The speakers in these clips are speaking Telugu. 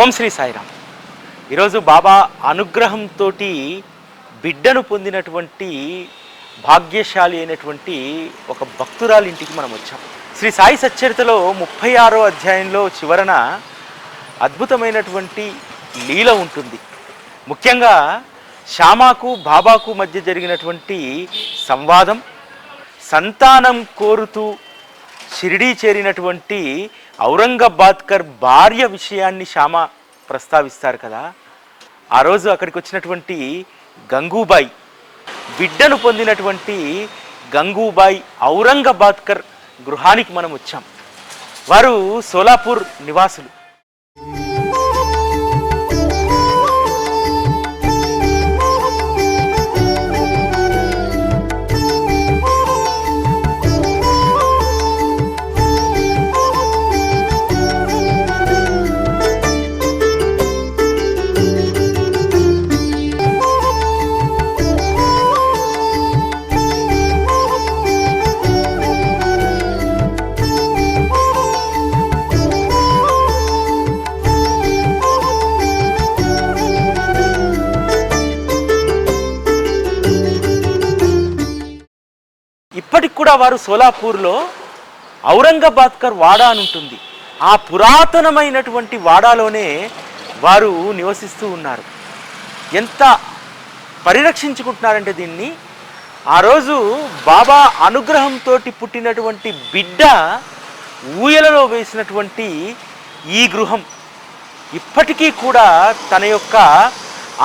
ఓం శ్రీ సాయిరామ్. ఈరోజు బాబా అనుగ్రహంతో బిడ్డను పొందినటువంటి భాగ్యశాలి అయినటువంటి ఒక భక్తురాలి ఇంటికి మనం వచ్చాం. శ్రీ సాయి సచ్చరితలో ముప్పై ఆరో అధ్యాయంలో చివరన అద్భుతమైనటువంటి లీల ఉంటుంది. ముఖ్యంగా శ్యామాకు బాబాకు మధ్య జరిగినటువంటి సంవాదం సంతానం కోరుతూ షిరిడీ చేరినటువంటి ఔరంగాబాద్కర్ భార్య విషయాన్ని శ్యామ ప్రస్తావిస్తారు కదా. ఆ రోజు అక్కడికి వచ్చినటువంటి గంగూబాయి బిడ్డను పొందినటువంటి గంగూబాయి ఔరంగాబాద్కర్ గృహానికి మనం వచ్చాం. వారు సోలాపూర్ నివాసులు. కూడా వారు సోలాపూర్లో ఔరంగాబాద్కర్ వాడా అని ఉంటుంది. ఆ పురాతనమైనటువంటి వాడాలోనే వారు నివసిస్తూ ఉన్నారు. ఎంత పరిరక్షించుకుంటున్నారంటే దీన్ని? ఆ రోజు బాబా అనుగ్రహంతో పుట్టినటువంటి బిడ్డ ఊయలలో వేసినటువంటి ఈ గృహం. ఇప్పటికీ కూడా తన యొక్క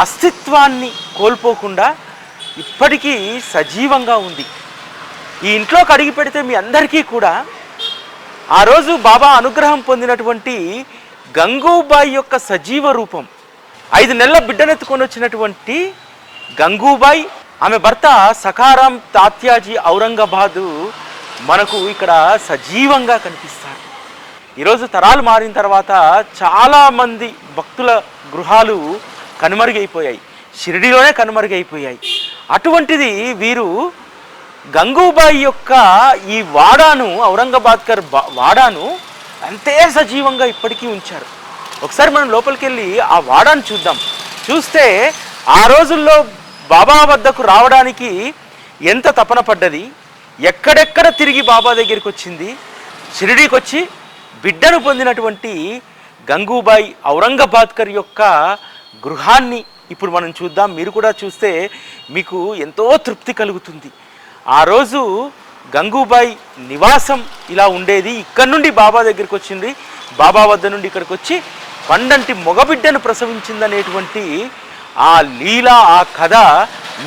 అస్తిత్వాన్ని కోల్పోకుండా ఇప్పటికీ సజీవంగా ఉంది. ఈ ఇంట్లోకి అడిగి పెడితే మీ అందరికీ కూడా ఆ రోజు బాబా అనుగ్రహం పొందినటువంటి గంగూబాయి యొక్క సజీవ రూపం. ఐదు నెలల బిడ్డనెత్తుకొని వచ్చినటువంటి గంగూబాయి ఆమె భర్త సకారాం తాత్యాజీ ఔరంగాబాదు మనకు ఇక్కడ సజీవంగా కనిపిస్తారు. ఈరోజు తరాలు మారిన తర్వాత చాలామంది భక్తుల గృహాలు కనుమరుగైపోయాయి. షిరిడిలోనే కనుమరుగైపోయాయి. అటువంటిది వీరు గంగూబాయి యొక్క ఈ వాడాను ఔరంగాబాద్కర్ వాడాను అంతే సజీవంగా ఇప్పటికీ ఉంచారు. ఒకసారి మనం లోపలికి వెళ్ళి ఆ వాడాను చూద్దాం. చూస్తే ఆ రోజుల్లో బాబా వద్దకు రావడానికి ఎంత తపన పడ్డది ఎక్కడెక్కడ తిరిగి బాబా దగ్గరికి వచ్చింది షిరిడీకి వచ్చి బిడ్డను పొందినటువంటి గంగూబాయి ఔరంగాబాద్కర్ యొక్క గృహాన్ని ఇప్పుడు మనం చూద్దాం. మీరు కూడా చూస్తే మీకు ఎంతో తృప్తి కలుగుతుంది. ఆ రోజు గంగూబాయి నివాసం ఇలా ఉండేది. ఇక్కడ నుండి బాబా దగ్గరికి వచ్చింది. బాబా వద్ద నుండి ఇక్కడికి వచ్చి పండంటి మగబిడ్డను ప్రసవించిందనేటువంటి ఆ లీల ఆ కథ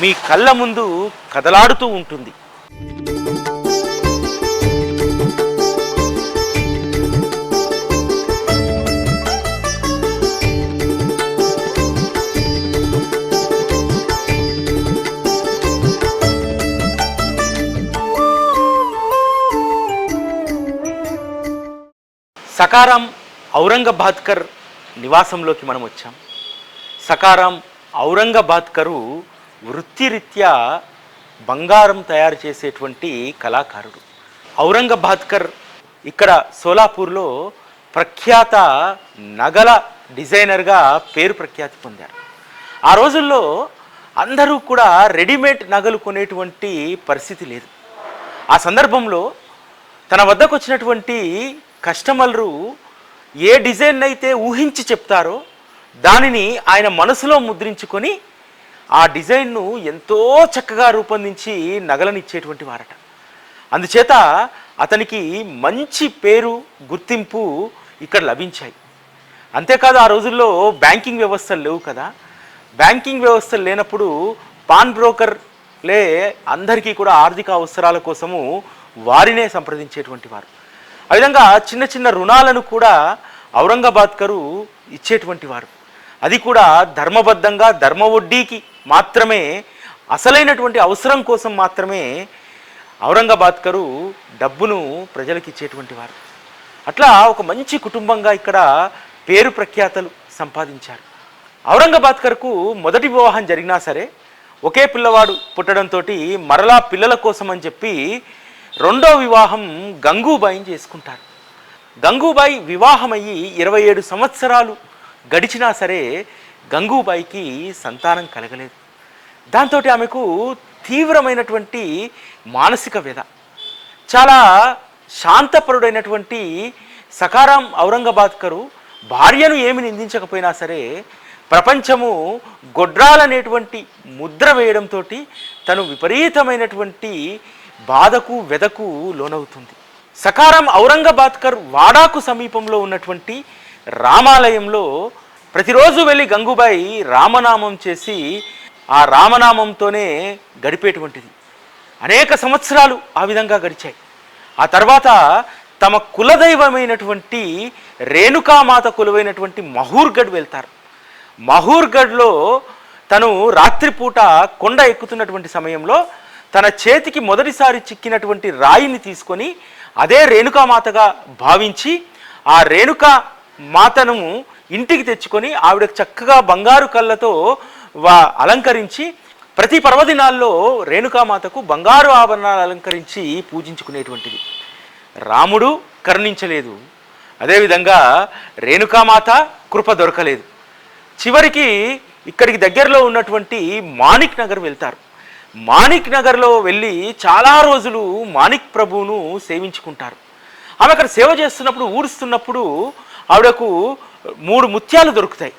మీ కళ్ళ ముందు కదలాడుతూ ఉంటుంది. సకారం ఔరంగబాద్కర్ నివాసంలోకి మనం వచ్చాం. సకారం ఔరంగబాద్కరు వృత్తిరీత్యా బంగారం తయారు చేసేటువంటి కళాకారుడు. ఔరంగబాద్కర్ ఇక్కడ సోలాపూర్లో ప్రఖ్యాత నగల డిజైనర్గా పేరు ప్రఖ్యాతి పొందారు. ఆ రోజుల్లో అందరూ కూడా రెడీమేడ్ నగలు కొనేటువంటి పరిస్థితి లేదు. ఆ సందర్భంలో తన వద్దకు వచ్చినటువంటి కస్టమర్లు ఏ డిజైన్ అయితే ఊహించి చెప్తారో దానిని ఆయన మనసులో ముద్రించుకొని ఆ డిజైన్ను ఎంతో చక్కగా రూపొందించి నగలనిచ్చేటువంటి వారట. అందుచేత అతనికి మంచి పేరు గుర్తింపు ఇక్కడ లభించాయి. అంతేకాదు ఆ రోజుల్లో బ్యాంకింగ్ వ్యవస్థలు లేవు కదా. బ్యాంకింగ్ వ్యవస్థలు లేనప్పుడు పాన్ బ్రోకర్లే అందరికీ కూడా ఆర్థిక అవసరాల కోసము వారినే సంప్రదించేటువంటి వారు. ఆ విధంగా చిన్న చిన్న రుణాలను కూడా ఔరంగాబాద్కరు ఇచ్చేటువంటి వారు. అది కూడా ధర్మబద్ధంగా ధర్మ వడ్డీకి మాత్రమే అసలైనటువంటి అవసరం కోసం మాత్రమే ఔరంగాబాద్కరు డబ్బును ప్రజలకు ఇచ్చేటువంటి వారు. అట్లా ఒక మంచి కుటుంబంగా ఇక్కడ పేరు ప్రఖ్యాతలు సంపాదించారు. ఔరంగాబాద్కర్కు మొదటి వివాహం జరిగినా సరే ఒకే పిల్లవాడు పుట్టడంతో మరలా పిల్లల కోసం అని చెప్పి రెండో వివాహం గంగూబాయిని చేసుకుంటారు. గంగూబాయి వివాహమయ్యి ఇరవై ఏడు సంవత్సరాలు గడిచినా సరే గంగూబాయికి సంతానం కలగలేదు. దాంతో ఆమెకు తీవ్రమైనటువంటి మానసిక వ్యధ చాలా శాంతపరుడైనటువంటి సకారాం ఔరంగాబాద్కరు భార్యను ఏమి నిందించకపోయినా సరే ప్రపంచము గొడ్రాలనేటువంటి ముద్ర వేయడంతో తను విపరీతమైనటువంటి బాధకు వెదకు లోనవుతుంది. సకారం ఔరంగాబాద్కర్ వాడాకు సమీపంలో ఉన్నటువంటి రామాలయంలో ప్రతిరోజు వెళ్ళి గంగూబాయి రామనామం చేసి ఆ రామనామంతోనే గడిపేటువంటిది. అనేక సంవత్సరాలు ఆ విధంగా గడిచాయి. ఆ తర్వాత తమ కులదైవమైనటువంటి రేణుకామాత కులవైనటువంటి మహూర్గఢ్ వెళ్తారు. మహూర్గఢ్లో తను రాత్రిపూట కొండ ఎక్కుతున్నటువంటి సమయంలో తన చేతికి మొదటిసారి చిక్కినటువంటి రాయిని తీసుకొని అదే రేణుకామాతగా భావించి ఆ రేణుకా మాతను ఇంటికి తెచ్చుకొని ఆవిడ చక్కగా బంగారు కళ్ళతో వా అలంకరించి ప్రతి పర్వదినాల్లో రేణుకామాతకు బంగారు ఆభరణాలు అలంకరించి పూజించుకునేటువంటిది. రాముడు కరుణించలేదు. అదేవిధంగా రేణుకామాత కృప దొరకలేదు. చివరికి ఇక్కడికి దగ్గరలో ఉన్నటువంటి మాణిక్ నగర్ వెళ్తారు. మాణిక్ నగర్లో వెళ్ళి చాలా రోజులు మాణిక్ ప్రభువును సేవించుకుంటారు. ఆమె అక్కడ సేవ చేస్తున్నప్పుడు ఊడుస్తున్నప్పుడు ఆవిడకు మూడు ముత్యాలు దొరుకుతాయి.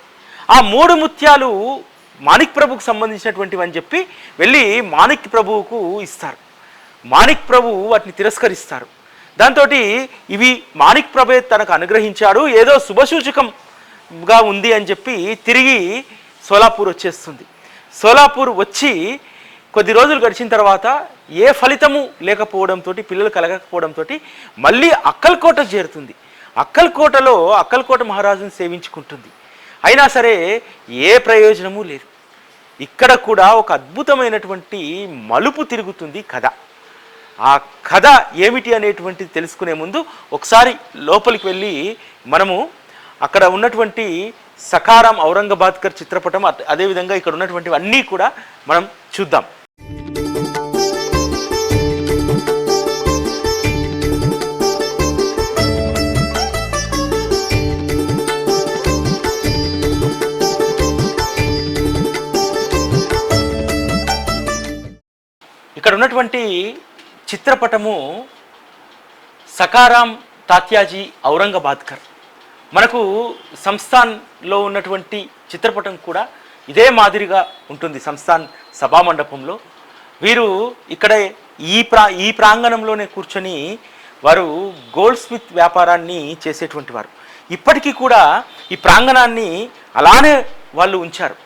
ఆ మూడు ముత్యాలు మాణిక్ ప్రభుకు సంబంధించినటువంటివి అని చెప్పి వెళ్ళి మాణిక్ ప్రభువుకు ఇస్తారు. మాణిక్ ప్రభు వాటిని తిరస్కరిస్తారు. దాంతో ఇవి మాణిక్ ప్రభే తనకు అనుగ్రహించాడు ఏదో శుభసూచకంగా ఉంది అని చెప్పి తిరిగి సోలాపూర్ వచ్చేస్తుంది. సోలాపూర్ వచ్చి కొద్ది రోజులు గడిచిన తర్వాత ఏ ఫలితము లేకపోవడంతో పిల్లలు కలగకపోవడంతో మళ్ళీ అక్కల్కోట చేరుతుంది. అక్కల్కోటలో అక్కల్కోట మహారాజును సేవించుకుంటుంది. అయినా సరే ఏ ప్రయోజనము లేదు. ఇక్కడ కూడా ఒక అద్భుతమైనటువంటి మలుపు తిరుగుతుంది కథ. ఆ కథ ఏమిటి అనేటువంటిది తెలుసుకునే ముందు ఒకసారి లోపలికి వెళ్ళి మనము అక్కడ ఉన్నటువంటి సకారం ఔరంగాబాద్కర్ చిత్రపటం అట్- అదేవిధంగా ఇక్కడ ఉన్నటువంటివి అన్నీ కూడా మనం చూద్దాం. ఉన్నటువంటి చిత్రపటము సకారాం తాత్యాజీ ఔరంగాబాద్కర్. మనకు సంస్థాన్లో ఉన్నటువంటి చిత్రపటం కూడా ఇదే మాదిరిగా ఉంటుంది సంస్థాన్ సభామండపంలో వీరు ఇక్కడ ఈ ప్రా ఈ ప్రాంగణంలోనే కూర్చొని వారు గోల్డ్ స్మిత్ వ్యాపారాన్ని చేసేటువంటి వారు. ఇప్పటికీ కూడా ఈ ప్రాంగణాన్ని అలానే వాళ్ళు ఉంచారు.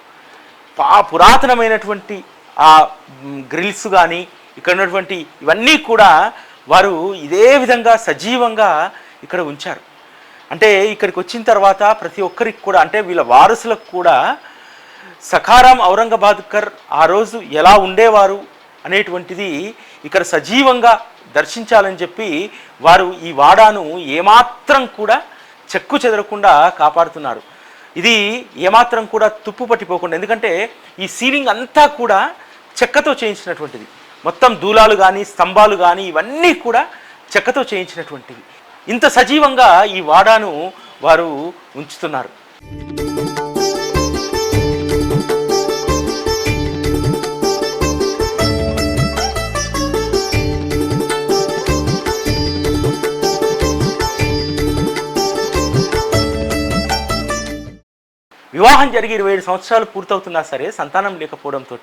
పా పురాతనమైనటువంటి ఆ గ్రిల్స్ కానీ ఇక్కడ ఉన్నటువంటి ఇవన్నీ కూడా వారు ఇదే విధంగా సజీవంగా ఇక్కడ ఉంచారు. అంటే ఇక్కడికి వచ్చిన తర్వాత ప్రతి ఒక్కరికి కూడా అంటే వీళ్ళ వారసులకు కూడా సఖారాం ఔరంగాబాద్కర్ ఆ రోజు ఎలా ఉండేవారు అనేటువంటిది ఇక్కడ సజీవంగా దర్శించాలని చెప్పి వారు ఈ వాడాను ఏమాత్రం కూడా చెక్కు చెదరకుండా కాపాడుతున్నారు. ఇది ఏమాత్రం కూడా తుప్పు పట్టిపోకుండా ఎందుకంటే ఈ సీలింగ్ అంతా కూడా చెక్కతో చేయించినటువంటిది. మొత్తం దూలాలు కానీ స్తంభాలు కానీ ఇవన్నీ కూడా చెక్కతో చేయించినటువంటివి ఇంత సజీవంగా ఈ వాడాను వారు ఉంచుతున్నారు. వివాహం జరిగి ఇరవై ఏడు సంవత్సరాలు పూర్తవుతున్నా సరే సంతానం లేకపోవడంతో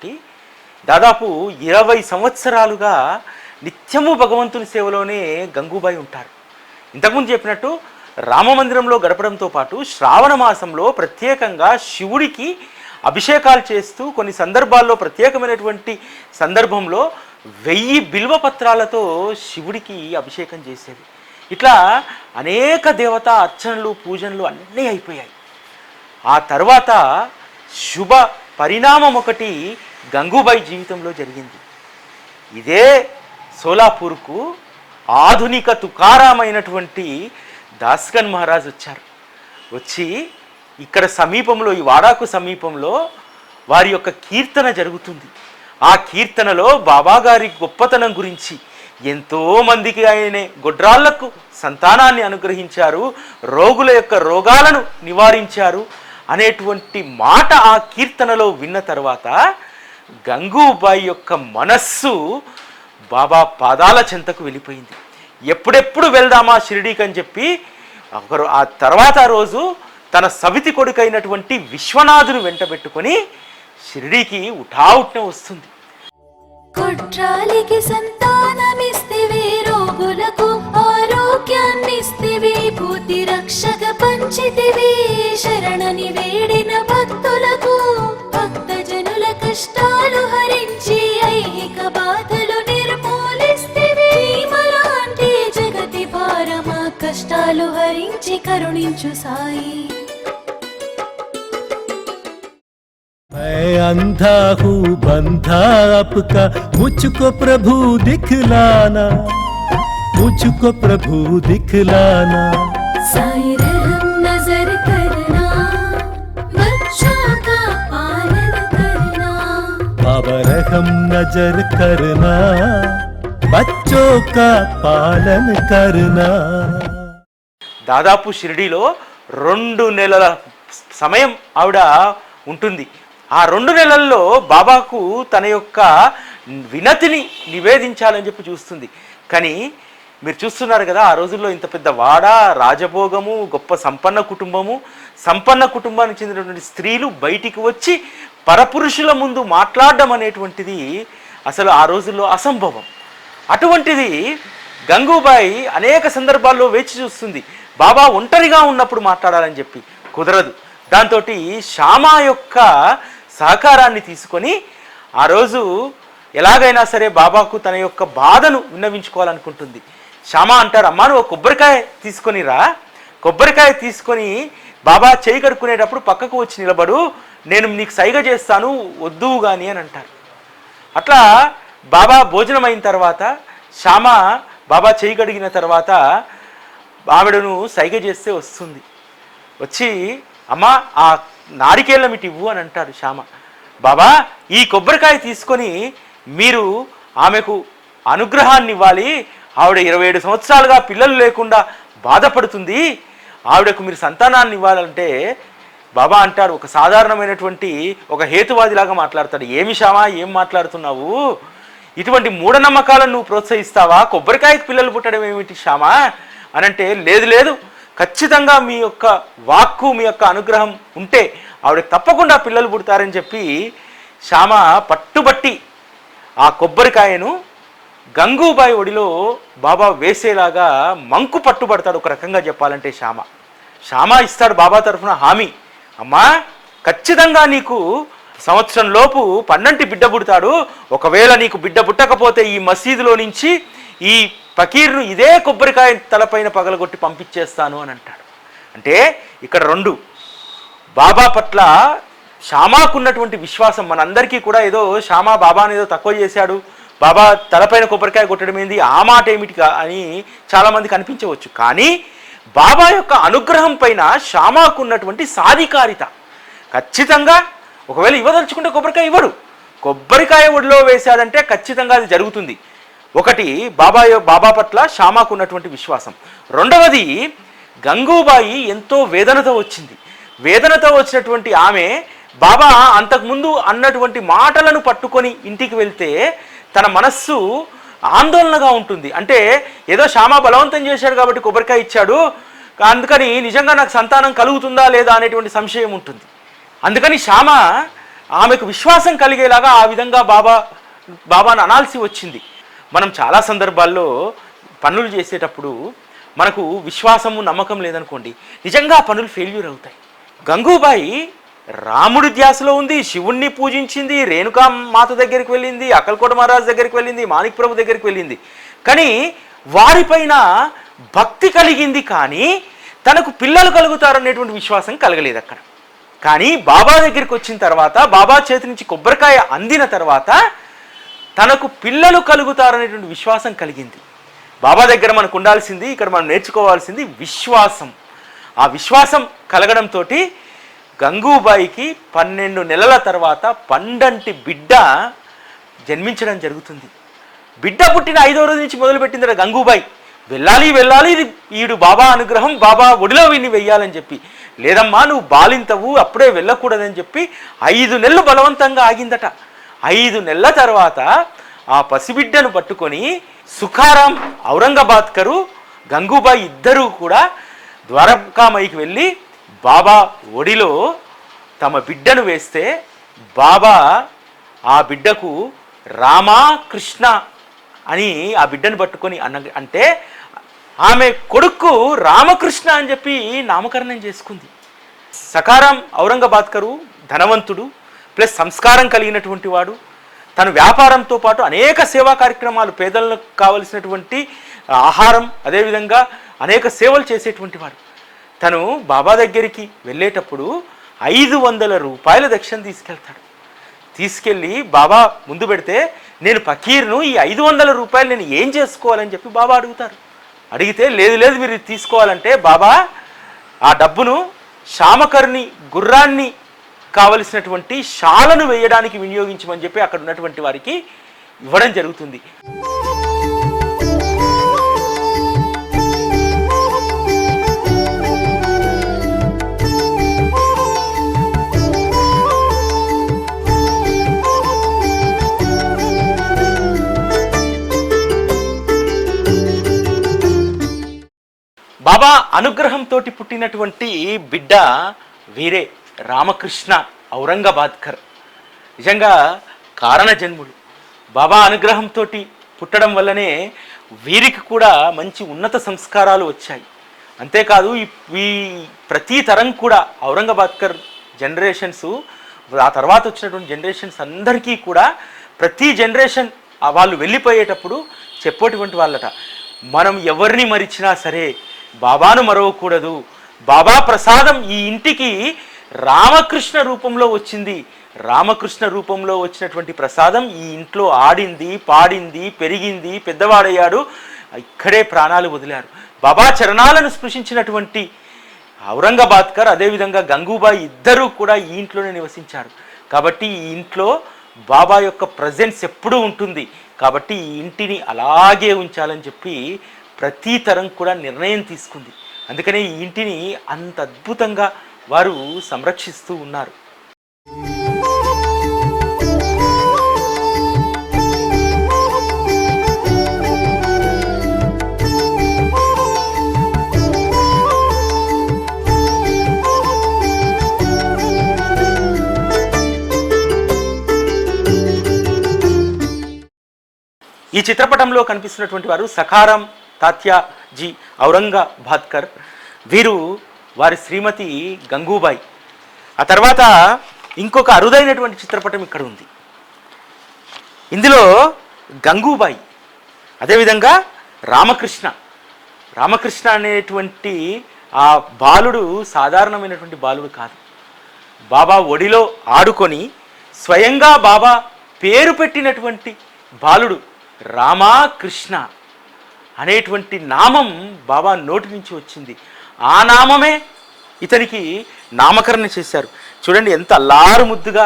దాదాపు ఇరవై సంవత్సరాలుగా నిత్యము భగవంతుని సేవలోనే గంగూబాయి ఉంటారు. ఇంతకుముందు చెప్పినట్టు రామమందిరంలో గడపడంతో పాటు శ్రావణ మాసంలో ప్రత్యేకంగా శివుడికి అభిషేకాలు చేస్తూ కొన్ని సందర్భాల్లో ప్రత్యేకమైనటువంటి సందర్భంలో వెయ్యి బిల్వ పత్రాలతో శివుడికి అభిషేకం చేసేది. ఇట్లా అనేక దేవతా అర్చనలు పూజనలు అన్నీ అయిపోయాయి. ఆ తర్వాత శుభ పరిణామం ఒకటి గంగూబాయి జీవితంలో జరిగింది. ఇదే సోలాపూర్కు ఆధునిక తుకారామైనటువంటి దాస్కన్ మహారాజ్ వచ్చారు. వచ్చి ఇక్కడ సమీపంలో ఈ వాడాకు సమీపంలో వారి యొక్క కీర్తన జరుగుతుంది. ఆ కీర్తనలో బాబాగారి గొప్పతనం గురించి ఎంతో మందికి ఆయనే గొడ్రాళ్ళకు సంతానాన్ని అనుగ్రహించారు రోగుల యొక్క రోగాలను నివారించారు అనేటువంటి మాట ఆ కీర్తనలో విన్న తర్వాత గంగూబాయి యొక్క మనస్సు బాబా పాదాల చెంతకు వెళ్ళిపోయింది. ఎప్పుడెప్పుడు వెళ్దామా షిరిడీకి అని చెప్పి ఒకరు ఆ తర్వాత రోజు తన సవితి కొడుకైనటువంటి విశ్వనాథుని వెంటబెట్టుకొని షిరిడీకి ఉఠావుట్నే వస్తుంది. సంతానమిస్తివి రోగులకు ఆరోగ్యాన్నిస్తివి భూతి రక్షక పంచితివి శరణని వేడిన భక్తులకు కష్టాలు హరించి ఐహిక బాధలు నిర్మూలిస్తివి మలాంటి జగతి భారమా కష్టాలు హరించి కరుణించు సాయి मैं अंधा हूँ बंधा आपका मुझको प्रभु दिखलाना मुझको प्रभु दिखलाना साई बाबा रहम नजर करना बच्चों का पालन करना దాదాపు షిరిడీలో రెండు నెలల సమయం ఆవిడ ఉంటుంది ఆ రెండు నెలల్లో బాబాకు తన యొక్క వినతిని నివేదించాలని చెప్పి చూస్తుంది కానీ మీరు చూస్తున్నారు కదా ఆ రోజుల్లో ఇంత పెద్ద వాడ రాజభోగము గొప్ప సంపన్న కుటుంబము సంపన్న కుటుంబానికి చెందినటువంటి స్త్రీలు బయటికి వచ్చి పరపురుషుల ముందు మాట్లాడడం అనేటువంటిది అసలు ఆ రోజుల్లో అసంభవం. అటువంటిది గంగూబాయి అనేక సందర్భాల్లో వేచి చూస్తుంది. బాబా ఒంటరిగా ఉన్నప్పుడు మాట్లాడాలని చెప్పి కుదరదు. దాంతో శ్యామా యొక్క సహకారాన్ని తీసుకొని ఆ రోజు ఎలాగైనా సరే బాబాకు తన యొక్క బాధను విన్నవించుకోవాలనుకుంటుంది. శ్యామ అంటారు అమ్మా నువ్వు ఒక కొబ్బరికాయ తీసుకొని రా. కొబ్బరికాయ తీసుకొని బాబా చేయి కడుక్కునేటప్పుడు పక్కకు వచ్చి నిలబడు. నేను నీకు సైగ చేస్తాను వద్దు కానీ అని అంటారు. అట్లా బాబా భోజనం అయిన తర్వాత శ్యామ బాబా చేయి కడిగిన తర్వాత ఆవిడను సైగ చేస్తే వస్తుంది. వచ్చి అమ్మా ఆ నారికేళ్ళం ఇటు ఇవ్వు అని అంటాడు శ్యామ. బాబా ఈ కొబ్బరికాయ తీసుకొని మీరు ఆమెకు అనుగ్రహాన్ని ఇవ్వాలి. ఆవిడ ఇరవై ఏడు సంవత్సరాలుగా పిల్లలు లేకుండా బాధపడుతుంది. ఆవిడకు మీరు సంతానాన్ని ఇవ్వాలంటే బాబా అంటాడు ఒక సాధారణమైనటువంటి ఒక హేతువాదిలాగా మాట్లాడతాడు. ఏమి శ్యామా ఏం మాట్లాడుతున్నావు? ఇటువంటి మూఢనమ్మకాలను నువ్వు ప్రోత్సహిస్తావా? కొబ్బరికాయకు పిల్లలు పుట్టడం ఏమిటి శ్యామా? అని అంటే లేదు లేదు. ఖచ్చితంగా మీ యొక్క వాక్కు మీ యొక్క అనుగ్రహం ఉంటే ఆవిడ తప్పకుండా పిల్లలు పుడతారని చెప్పి శ్యామ పట్టుబట్టి ఆ కొబ్బరికాయను గంగూబాయి ఒడిలో బాబా వేసేలాగా మంకు పట్టుబడతాడు ఒక రకంగా చెప్పాలంటే శ్యామ. శ్యామ ఇస్తాడు బాబా తరఫున హామీ. అమ్మా ఖచ్చితంగా నీకు సంవత్సరం లోపు పన్నంటి బిడ్డ పుడతాడు. ఒకవేళ నీకు బిడ్డ పుట్టకపోతే ఈ మసీదులో నుంచి ఈ ఫకీర్ను ఇదే కొబ్బరికాయ తలపైన పగలగొట్టి పంపించేస్తాను అని అంటాడు. అంటే ఇక్కడ రెండు. బాబా పట్ల శ్యామాకున్నటువంటి విశ్వాసం మనందరికీ కూడా ఏదో శ్యామా బాబాని ఏదో తక్కువ చేశాడు. బాబా తలపైన కొబ్బరికాయ కొట్టడం ఏంది? ఆ మాట ఏమిటి కా- అని చాలామందికి అనిపించవచ్చు. కానీ బాబా యొక్క అనుగ్రహం పైన శ్యామాకున్నటువంటి సాధికారిత. ఖచ్చితంగా ఒకవేళ ఇవ్వదలుచుకుంటే కొబ్బరికాయ ఇవ్వడు. కొబ్బరికాయ ఒడిలో వేశాడంటే ఖచ్చితంగా అది జరుగుతుంది. ఒకటి బాబా బాబా పట్ల శ్యామాకు ఉన్నటువంటి విశ్వాసం. రెండవది గంగూబాయి ఎంతో వేదనతో వచ్చింది. వేదనతో వచ్చినటువంటి ఆమె బాబా అంతకుముందు అన్నటువంటి మాటలను పట్టుకొని ఇంటికి వెళ్తే తన మనస్సు ఆందోళనగా ఉంటుంది. అంటే ఏదో శ్యామ బలవంతం చేశాడు కాబట్టి కొబ్బరికాయ ఇచ్చాడు. అందుకని నిజంగా నాకు సంతానం కలుగుతుందా లేదా అనేటువంటి సంశయం ఉంటుంది. అందుకని శ్యామ ఆమెకు విశ్వాసం కలిగేలాగా ఆ విధంగా బాబా బాబాను అనాల్సి వచ్చింది. మనం చాలా సందర్భాల్లో పనులు చేసేటప్పుడు మనకు విశ్వాసము నమ్మకం లేదనుకోండి. నిజంగా పనులు ఫెయిల్యూర్ అవుతాయి. గంగూబాయి రాముడి ధ్యాసలో ఉంది శివుణ్ణి పూజించింది రేణుకా మాత దగ్గరికి వెళ్ళింది అక్కలకోట మహారాజ్ దగ్గరికి వెళ్ళింది మాణిక్ ప్రభు దగ్గరికి వెళ్ళింది. కానీ వారిపైన భక్తి కలిగింది కానీ తనకు పిల్లలు కలుగుతారనేటువంటి విశ్వాసం కలగలేదు అక్కడ. కానీ బాబా దగ్గరికి వచ్చిన తర్వాత బాబా చేతి నుంచి కొబ్బరికాయ అందిన తర్వాత తనకు పిల్లలు కలుగుతారనేటువంటి విశ్వాసం కలిగింది. బాబా దగ్గర మనకు ఉండాల్సింది ఇక్కడ మనం నేర్చుకోవాల్సింది విశ్వాసం. ఆ విశ్వాసం కలగడంతో గంగూబాయికి పన్నెండు నెలల తర్వాత పండంటి బిడ్డ జన్మించడం జరుగుతుంది. బిడ్డ పుట్టిన ఐదో రోజు నుంచి మొదలుపెట్టింది గంగూబాయి. వెళ్ళాలి వెళ్ళాలి ఇది ఈడు బాబా అనుగ్రహం బాబా ఒడిలో విని వెయ్యాలని చెప్పి. లేదమ్మా నువ్వు బాలింతవు అప్పుడే వెళ్ళకూడదని చెప్పి ఐదు నెలలు బలవంతంగా ఆగిందట. ఐదు నెలల తర్వాత ఆ పసిబిడ్డను పట్టుకొని సుఖారాం ఔరంగాబాద్కరు గంగూబాయి ఇద్దరూ కూడా ద్వారకామయికి వెళ్ళి బాబా ఒడిలో తమ బిడ్డను వేస్తే బాబా ఆ బిడ్డకు రామా కృష్ణ అని ఆ బిడ్డను పట్టుకొని అన్న అంటే ఆమె కొడుకు రామకృష్ణ అని చెప్పి నామకరణం చేసుకుంది. సకారం ఔరంగబాద్కరు ధనవంతుడు ప్లస్ సంస్కారం కలిగినటువంటి వాడు. తన వ్యాపారంతో పాటు అనేక సేవా కార్యక్రమాలు పేదలకు కావలసినటువంటి ఆహారం అదేవిధంగా అనేక సేవలు చేసేటువంటి వాడు. తను బాబా దగ్గరికి వెళ్ళేటప్పుడు ఐదు వందల రూపాయల దక్షిణ తీసుకెళ్తాడు. తీసుకెళ్ళి బాబా ముందు పెడితే నేను పకీర్ను ఈ ఐదు వందల రూపాయలు నేను ఏం చేసుకోవాలని చెప్పి బాబా అడుగుతారు. అడిగితే లేదు లేదు మీరు తీసుకోవాలంటే బాబా ఆ డబ్బును శామకర్ణి గుర్రాన్ని కావలసినటువంటి శాలను వేయడానికి వినియోగించమని చెప్పి అక్కడ ఉన్నటువంటి వారికి ఇవ్వడం జరుగుతుంది. బాబా అనుగ్రహంతో పుట్టినటువంటి బిడ్డ వీరే రామకృష్ణ ఔరంగాబాద్కర్. నిజంగా కారణ జన్ముడు బాబా అనుగ్రహంతో పుట్టడం వల్లనే వీరికి కూడా మంచి ఉన్నత సంస్కారాలు వచ్చాయి. అంతేకాదు ఈ ప్రతి తరం కూడా ఔరంగాబాద్కర్ జనరేషన్స్ ఆ తర్వాత వచ్చినటువంటి జనరేషన్స్ అందరికీ కూడా ప్రతి జనరేషన్ వాళ్ళు వెళ్ళిపోయేటప్పుడు చెప్పేటువంటి వాళ్ళట మనం ఎవరిని మరిచినా సరే బాబాను మరవకూడదు. బాబా ప్రసాదం ఈ ఇంటికి రామకృష్ణ రూపంలో వచ్చింది. రామకృష్ణ రూపంలో వచ్చినటువంటి ప్రసాదం ఈ ఇంట్లో ఆడింది పాడింది పెరిగింది పెద్దవాడయ్యాడు. ఇక్కడే ప్రాణాలు వదిలారు. బాబా చరణాలను స్పృశించినటువంటి ఔరంగాబాద్కర్ అదేవిధంగా గంగూబాయి ఇద్దరూ కూడా ఈ ఇంట్లోనే నివసించారు. కాబట్టి ఈ ఇంట్లో బాబా యొక్క ప్రజెన్స్ ఎప్పుడూ ఉంటుంది. కాబట్టి ఈ ఇంటిని అలాగే ఉంచాలని చెప్పి ప్రతి తరం కూడా నిర్ణయం తీసుకుంది. అందుకనే ఈ ఇంటిని అంత అద్భుతంగా వారు సంరక్షిస్తూ ఉన్నారు. ఈ చిత్రపటంలో కనిపిస్తున్నటువంటి వారు సకారం తాత్యాజీ ఔరంగాబాద్కర్. వీరు వారి శ్రీమతి గంగూబాయి. ఆ తర్వాత ఇంకొక అరుదైనటువంటి చిత్రపటం ఇక్కడ ఉంది. ఇందులో గంగూబాయి. అదేవిధంగా రామకృష్ణ. రామకృష్ణ అనేటువంటి ఆ బాలుడు సాధారణమైనటువంటి బాలుడు కాదు. బాబా ఒడిలో ఆడుకొని స్వయంగా బాబా పేరు పెట్టినటువంటి బాలుడు రామాకృష్ణ అనేటువంటి నామం బాబా నోటి నుంచి వచ్చింది. ఆ నామమే ఇతనికి నామకరణ చేశారు. చూడండి ఎంత అల్లారు ముద్దుగా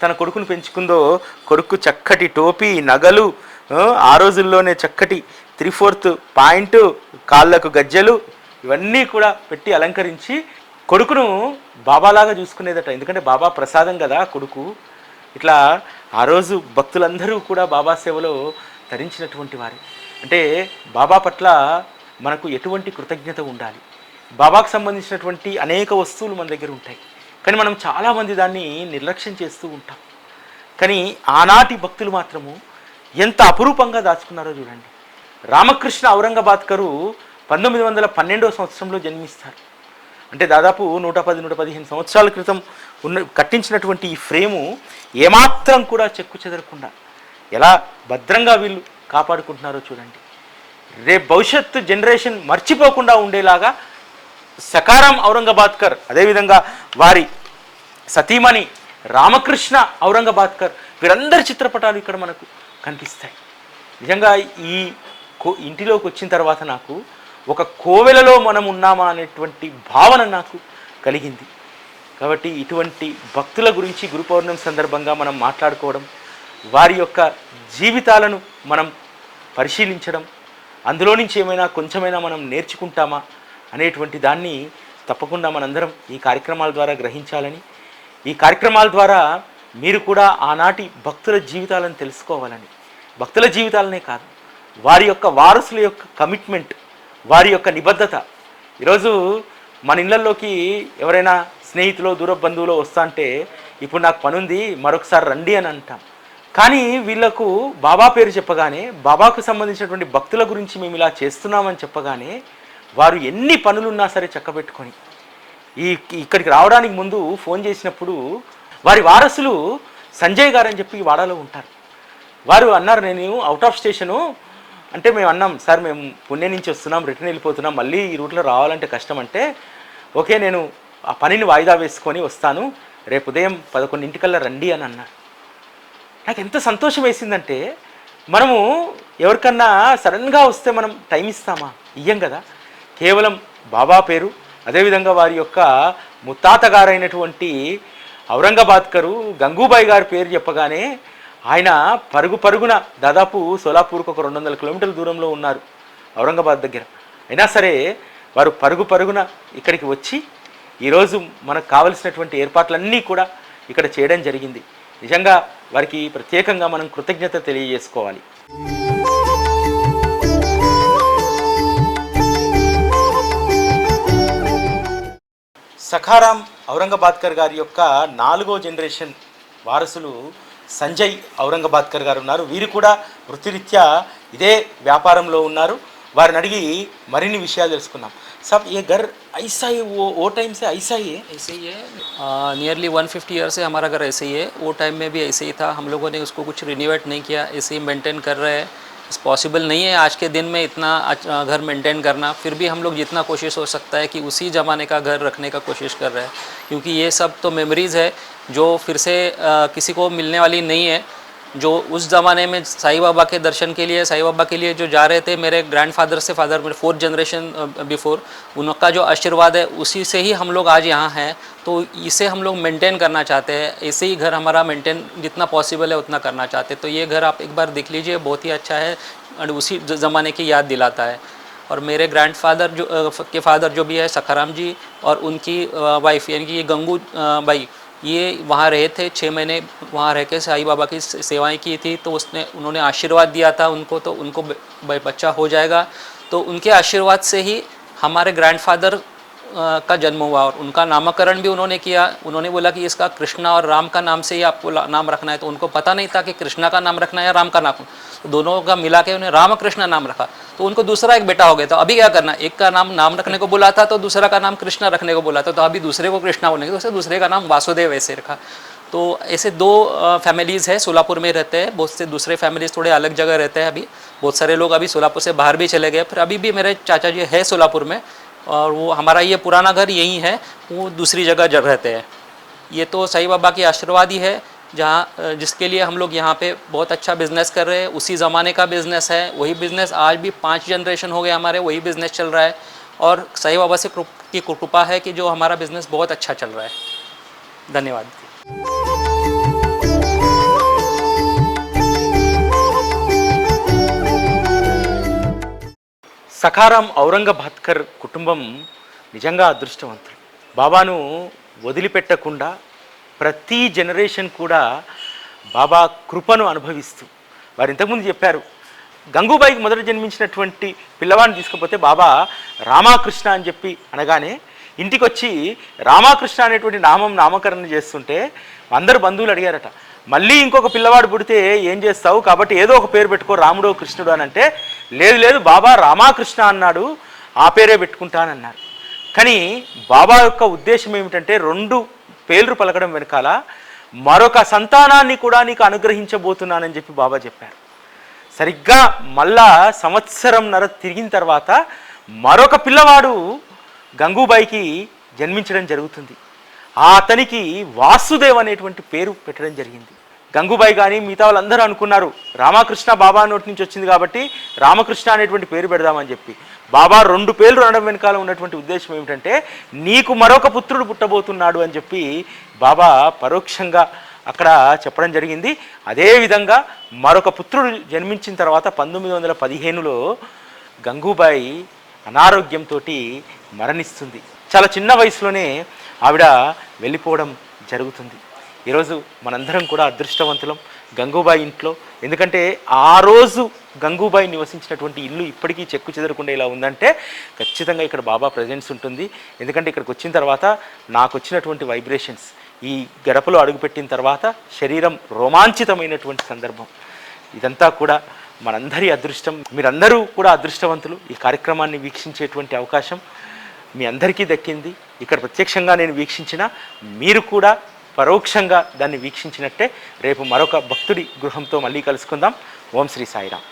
తన కొడుకును పెంచుకుందో కొడుకు చక్కటి టోపీ నగలు ఆ, రోజుల్లోనే చక్కటి త్రీ ఫోర్త్ పాయింట్ కాళ్ళకు గజ్జెలు ఇవన్నీ కూడా పెట్టి అలంకరించి కొడుకును బాబాలాగా చూసుకునేదట. ఎందుకంటే బాబా ప్రసాదం కదా కొడుకు. ఇట్లా ఆ రోజు భక్తులందరూ కూడా బాబా సేవలో తరించినటువంటి వారే. అంటే బాబా పట్ల మనకు ఎటువంటి కృతజ్ఞత ఉండాలి. బాబాకు సంబంధించినటువంటి అనేక వస్తువులు మన దగ్గర ఉంటాయి. కానీ మనం చాలామంది దాన్ని నిర్లక్ష్యం చేస్తూ ఉంటాం. కానీ ఆనాటి భక్తులు మాత్రము ఎంత అపురూపంగా దాచుకున్నారో చూడండి. రామకృష్ణ ఔరంగాబాద్కరు పంతొమ్మిది వందల పన్నెండవ సంవత్సరంలో జన్మిస్తారు. అంటే దాదాపు నూట పది నూట పదిహేను సంవత్సరాల క్రితం ఉన్న కట్టించినటువంటి ఈ ఫ్రేము ఏమాత్రం కూడా చెక్కు చెదరకుండా ఎలా భద్రంగా వీళ్ళు కాపాడుకుంటున్నారో చూడండి. రేపు భవిష్యత్తు జనరేషన్ మర్చిపోకుండా ఉండేలాగా సకారం ఔరంగాబాద్కర్ అదేవిధంగా వారి సతీమణి రామకృష్ణ ఔరంగాబాద్కర్ వీరందరి చిత్రపటాలు ఇక్కడ మనకు కనిపిస్తాయి. నిజంగా ఈ కో ఇంటిలోకి వచ్చిన తర్వాత నాకు ఒక కోవెలలో మనం ఉన్నామా అనేటువంటి భావన నాకు కలిగింది. కాబట్టి ఇటువంటి భక్తుల గురించి గురు పౌర్ణమి సందర్భంగా మనం మాట్లాడుకోవడం వారి యొక్క జీవితాలను మనం పరిశీలించడం అందులో నుంచి ఏమైనా కొంచెమైనా మనం నేర్చుకుంటామా అనేటువంటి దాన్ని తప్పకుండా మనందరం ఈ కార్యక్రమాల ద్వారా గ్రహించాలని ఈ కార్యక్రమాల ద్వారా మీరు కూడా ఆనాటి భక్తుల జీవితాలను తెలుసుకోవాలని. భక్తుల జీవితాలనే కాదు వారి యొక్క వారసుల యొక్క కమిట్మెంట్ వారి యొక్క నిబద్ధత. ఈరోజు మన ఇళ్ళల్లోకి ఎవరైనా స్నేహితులు దూర బంధువులు వస్తా అంటే ఇప్పుడు నాకు పనుంది మరొకసారి రండి అని అంటాం. కానీ వీళ్ళకు బాబా పేరు చెప్పగానే బాబాకు సంబంధించినటువంటి భక్తుల గురించి మేము ఇలా చేస్తున్నామని చెప్పగానే వారు ఎన్ని పనులున్నా సరే చక్కబెట్టుకొని ఈ ఇక్కడికి రావడానికి ముందు ఫోన్ చేసినప్పుడు వారి వారసులు సంజయ్ గారు అని చెప్పి వాడాలో ఉంటారు. వారు అన్నారు నేను అవుట్ ఆఫ్ స్టేషను అంటే మేము అన్నాం సార్ మేము పుణ్యం నుంచి వస్తున్నాం రిటర్న్ వెళ్ళిపోతున్నాం మళ్ళీ ఈ రూట్లో రావాలంటే కష్టం అంటే ఓకే నేను ఆ పనిని వాయిదా వేసుకొని వస్తాను రేపు ఉదయం పదకొండింటికల్లా రండి అని అన్నారు. నాకు ఎంత సంతోషం వేసిందంటే మనము ఎవరికన్నా సడన్గా వస్తే మనం టైం ఇస్తామా? ఇయ్యం కదా. కేవలం బాబా పేరు అదేవిధంగా వారి యొక్క ముత్తాత గారైనటువంటి ఔరంగాబాద్కరు గంగూబాయి గారి పేరు చెప్పగానే ఆయన పరుగు పరుగున దాదాపు సోలాపూర్కు ఒక రెండు వందల కిలోమీటర్ల దూరంలో ఉన్నారు ఔరంగాబాద్ దగ్గర. అయినా సరే వారు పరుగు పరుగున ఇక్కడికి వచ్చి ఈరోజు మనకు కావలసినటువంటి ఏర్పాట్లన్నీ కూడా ఇక్కడ చేయడం జరిగింది. నిజంగా వారికి ప్రత్యేకంగా మనం కృతజ్ఞత తెలియజేసుకోవాలి. సఖారాం ఔరంగాబాద్కర్ గారి యొక్క నాలుగో జనరేషన్ వారసులు సంజయ్ ఔరంగాబాద్కర్ గారు ఉన్నారు. వీరు కూడా వృత్తిరీత్యా ఇదే వ్యాపారంలో ఉన్నారు. వారిని అడిగి మరిన్ని విషయాలు తెలుసుకుందాం సబ్ ఏ घर ऐसा ही वो वो टाइम से ऐसा ही है ऐसे ही है नियरली 150 ईयर से हमारा घर ऐसे ही है वो टाइम में भी ऐसे ही था हम लोगों ने उसको कुछ रिन्यूएट नहीं किया ऐसे ही मेंटेन कर रहे हैं पॉसिबल नहीं है आज के दिन में इतना अच- घर मेंटेन करना फिर भी हम लोग जितना कोशिश हो सकता है कि उसी ज़माने का घर रखने का कोशिश कर रहे हैं क्योंकि ये सब तो मेमोरीज़ है जो फिर से अ, किसी को मिलने वाली नहीं है जो उस ज़माने में साईं बाबा के दर्शन के लिए, साईं बाबा के लिए जो जा रहे थे, मेरे ग्रैंडफादर से फादर मेरे फोर्थ जनरेशन बिफोर उनका जो आशीर्वाद है, उसी से ही हम लोग आज यहाँ हैं। तो इसे हम लोग मेंटेन करना चाहते हैं। ऐसे ही घर हमारा मेंटेन जितना पॉसिबल है, उतना करना चाहते हैं। तो ये घर आप एक बार देख लीजिए, बहुत ही अच्छा है और उसी ज़माने की याद दिलाता है। और मेरे ग्रैंडफादर जो के फादर जो भी है, सखाराम जी और उनकी वाइफ यानी कि गंगू बाई ये वहाँ रहे थे छः महीने वहाँ रह के साई बाबा की सेवाएँ की थी तो उसने, उन्होंने आशीर्वाद दिया था उनको तो उनको बच्चा हो जाएगा। तो उनके आशीर्वाद से ही हमारे ग्रैंडफादर का जन्म हुआ और उनका नामकरण भी उन्होंने किया। उन्होंने बोला कि इसका कृष्णा और राम का नाम से ही आपको नाम रखना है। तो उनको पता नहीं था कि कृष्णा का नाम रखना है या राम का नाम। तो दोनों का मिला के उन्हें राम रामकृष्ण नाम रखा। तो उनको दूसरा एक बेटा हो गया तो अभी क्या करना एक का नाम नाम रखने को बोला था तो दूसरा का नाम कृष्णा रखने को बोला था तो अभी दूसरे को कृष्णा बोलेंगे तो उसे दूसरे का नाम वासुदेव ऐसे रखा। तो ऐसे दो फैमिलीज़ है। सोलापुर में रहते हैं। बहुत से दूसरे फैमिलीज़ थोड़े अलग जगह रहते हैं अभी। बहुत सारे लोग अभी सोलापुर से बाहर भी चले गए। फिर अभी भी मेरे चाचा जी है सोलापुर में। और वो हमारा ये पुराना घर यहीं है, वो दूसरी जगह जग रहते हैं। ये तो साईं बाबा की आशीर्वाद ही है, जहाँ, जिसके लिए हम लोग यहाँ पे बहुत अच्छा बिज़नेस कर रहे हैं। उसी ज़माने का बिज़नेस है, वही बिज़नेस आज भी पाँच जनरेशन हो गए हमारे, वही बिज़नेस चल रहा है। और साईं बाबा से की कृपा है कि जो हमारा बिज़नेस बहुत अच्छा चल रहा है। धन्यवाद। సఖారాం ఔరంగబాద్కర్ కుటుంబం నిజంగా అదృష్టవంతులు. బాబాను వదిలిపెట్టకుండా ప్రతి జనరేషన్ కూడా బాబా కృపను అనుభవిస్తూ వారు ఇంతకుముందు చెప్పారు గంగూబాయికి మొదట జన్మించినటువంటి పిల్లవాడిని తీసుకుపోతే బాబా రామాకృష్ణ అని చెప్పి అనగానే ఇంటికి వచ్చి రామాకృష్ణ అనేటువంటి నామం నామకరణం చేస్తుంటే అందరు బంధువులు అడిగారట మళ్ళీ ఇంకొక పిల్లవాడు పుడితే ఏం చేస్తావు? కాబట్టి ఏదో ఒక పేరు పెట్టుకో రాముడో కృష్ణుడు అని అంటే లేదు లేదు బాబా రామాకృష్ణ అన్నాడు ఆ పేరే పెట్టుకుంటానన్నారు. కానీ బాబా యొక్క ఉద్దేశం ఏమిటంటే రెండు పేర్లు పలకడం వెనకాల మరొక సంతానాన్ని కూడా నీకు అనుగ్రహించబోతున్నానని చెప్పి బాబా చెప్పారు. సరిగ్గా మళ్ళా సంవత్సరంన్నర తిరిగిన తర్వాత మరొక పిల్లవాడు గంగూబాయికి జన్మించడం జరుగుతుంది. ఆ అతనికి వాసుదేవ్ అనేటువంటి పేరు పెట్టడం జరిగింది. గంగూబాయి కానీ మిగతా వాళ్ళందరూ అనుకున్నారు. రామకృష్ణ బాబా నోటి నుంచి వచ్చింది కాబట్టి రామకృష్ణ అనేటువంటి పేరు పెడదామని చెప్పి. బాబా రెండు పేర్లు రెండు వెనకాల ఉన్నటువంటి ఉద్దేశం ఏమిటంటే నీకు మరొక పుత్రుడు పుట్టబోతున్నాడు అని చెప్పి బాబా పరోక్షంగా అక్కడ చెప్పడం జరిగింది. అదేవిధంగా మరొక పుత్రుడు జన్మించిన తర్వాత పంతొమ్మిది వందల పదిహేనులో గంగూబాయి అనారోగ్యంతో మరణిస్తుంది. చాలా చిన్న వయసులోనే ఆవిడ వెళ్ళిపోవడం జరుగుతుంది. ఈరోజు మనందరం కూడా అదృష్టవంతులం గంగూబాయి ఇంట్లో. ఎందుకంటే ఆ రోజు గంగూబాయి నివసించినటువంటి ఇల్లు ఇప్పటికీ చెక్కు చెదరకుండా ఇలా ఉందంటే ఖచ్చితంగా ఇక్కడ బాబా ప్రజెన్స్ ఉంటుంది. ఎందుకంటే ఇక్కడికి వచ్చిన తర్వాత నాకు వచ్చినటువంటి వైబ్రేషన్స్ ఈ గడపలో అడుగుపెట్టిన తర్వాత శరీరం రోమాంచితమైనటువంటి సందర్భం. ఇదంతా కూడా మనందరి అదృష్టం. మీరందరూ కూడా అదృష్టవంతులు. ఈ కార్యక్రమాన్ని వీక్షించేటువంటి అవకాశం మీ అందరికీ దక్కింది. ఇక్కడ ప్రత్యక్షంగా నేను వీక్షించిన మీరు కూడా పరోక్షంగా దాన్ని వీక్షించినట్టే రేపు మరొక భక్తుడి గృహంతో మళ్ళీ కలుసుకుందాం. ఓం శ్రీ సాయిరామ్.